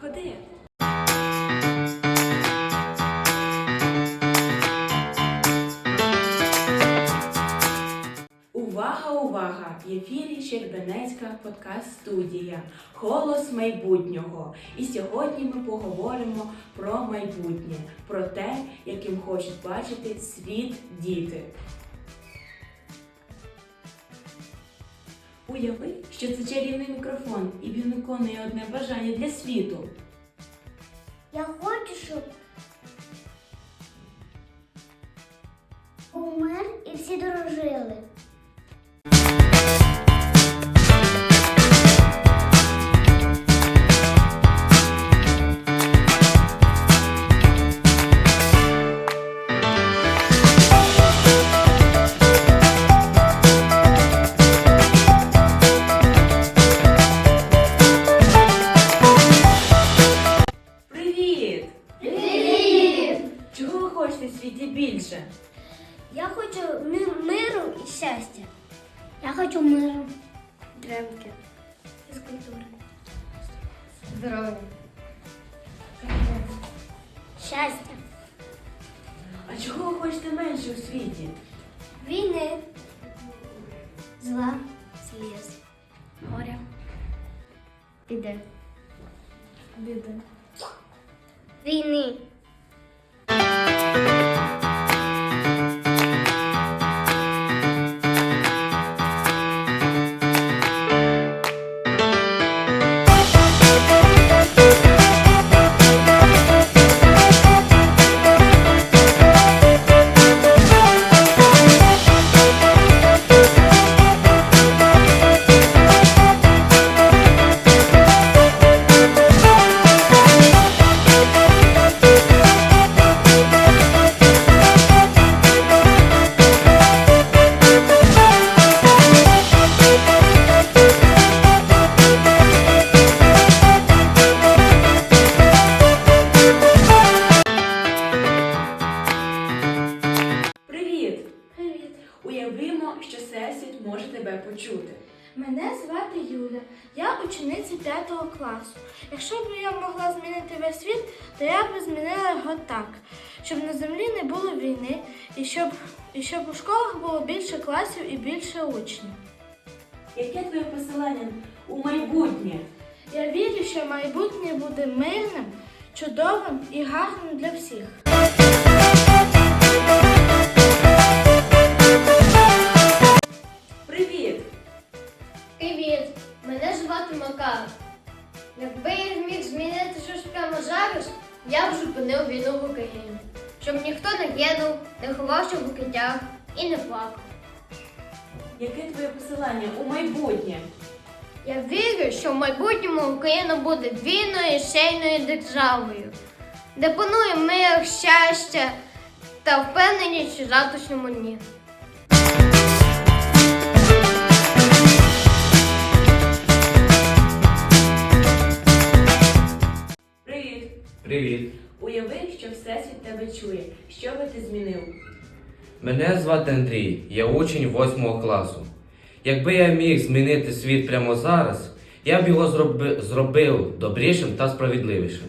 Ходи. Увага, увага! В ефірі Щербенецька подкаст-студія Голос майбутнього. І сьогодні ми поговоримо про майбутнє, про те, яким хочуть бачити світ діти. Уяви, що це чарівний мікрофон, і він виконує одне бажання для світу. Я хочу, щоб умер і всі дорожили. Щастя. Я хочу миру. Дремки. Фізкультури. Здоров'я. Щастя. А чого ви хочете менше у світі? Війни. Зла. Сліз. Горя. Іде. Біди. Війни. Тебе почути. Мене звати Юля, я учениця 5 класу. Якщо б я могла змінити весь світ, то я б змінила його так, щоб на землі не було війни і щоб, і щоб у школах було більше класів і більше учнів. Яке твоє посилання у майбутнє? Я вірю, що майбутнє буде мирним, чудовим і гарним для всіх. Я б зупинив війну в Україні. Щоб ніхто не гинув, не ховався в укриттях і не плакав. Яке твоє посилання у майбутнє? Я вірю, що в майбутньому Україна буде вільною сильною державою, де панує мир, щастя та впевненість у завтрашньому дні. Привіт! Уяви, що всесвіт тебе чує. Що би ти змінив? Мене звати Андрій, я учень 8 класу. Якби я міг змінити світ прямо зараз, я б його зроби- зробив добрішим та справедливішим.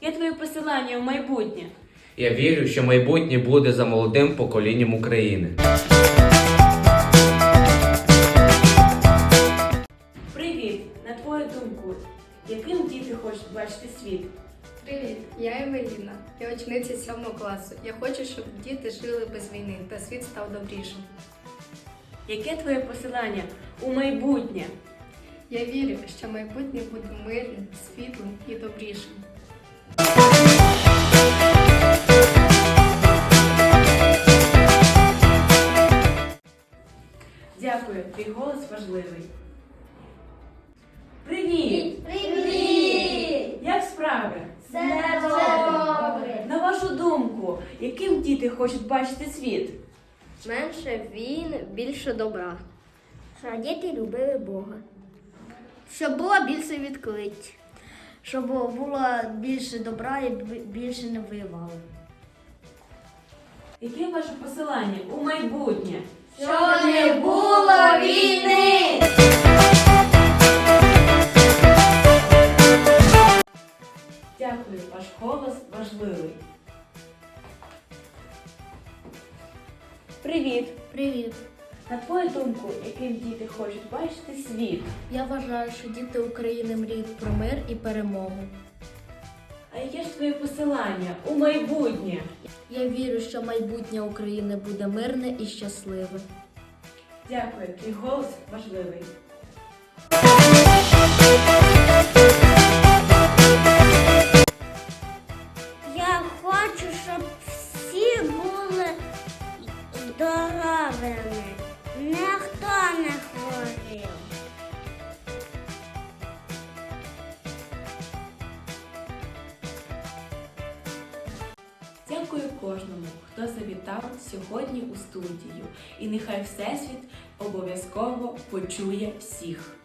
Яке твоє посилання у майбутнє? Я вірю, що майбутнє буде за молодим поколінням України. Привіт! На твою думку, яким діти хочуть бачити світ? Привіт, я Евеліна. Я учениця 7 класу. Я хочу, щоб діти жили без війни та світ став добрішим. Яке твоє посилання у майбутнє? Я вірю, що майбутнє буде мирним, світлим і добрішим. Діти хочуть бачити світ? Менше він, більше добра. Щоб діти любили Бога. Щоб було більше відкриття. щоб було більше добра і більше не воювали. Яке ваше посилання у майбутнє? Щоб не було війни! Дякую, ваш голос важливий. Привіт! Привіт! На твою думку, яким діти хочуть бачити світ? Я вважаю, що діти України мріють про мир і перемогу. А яке ж твоє посилання у майбутнє? Я вірю, що майбутнє України буде мирне і щасливе. Дякую, твій голос важливий. Хто завітав сьогодні у студію. І нехай Всесвіт обов'язково почує всіх.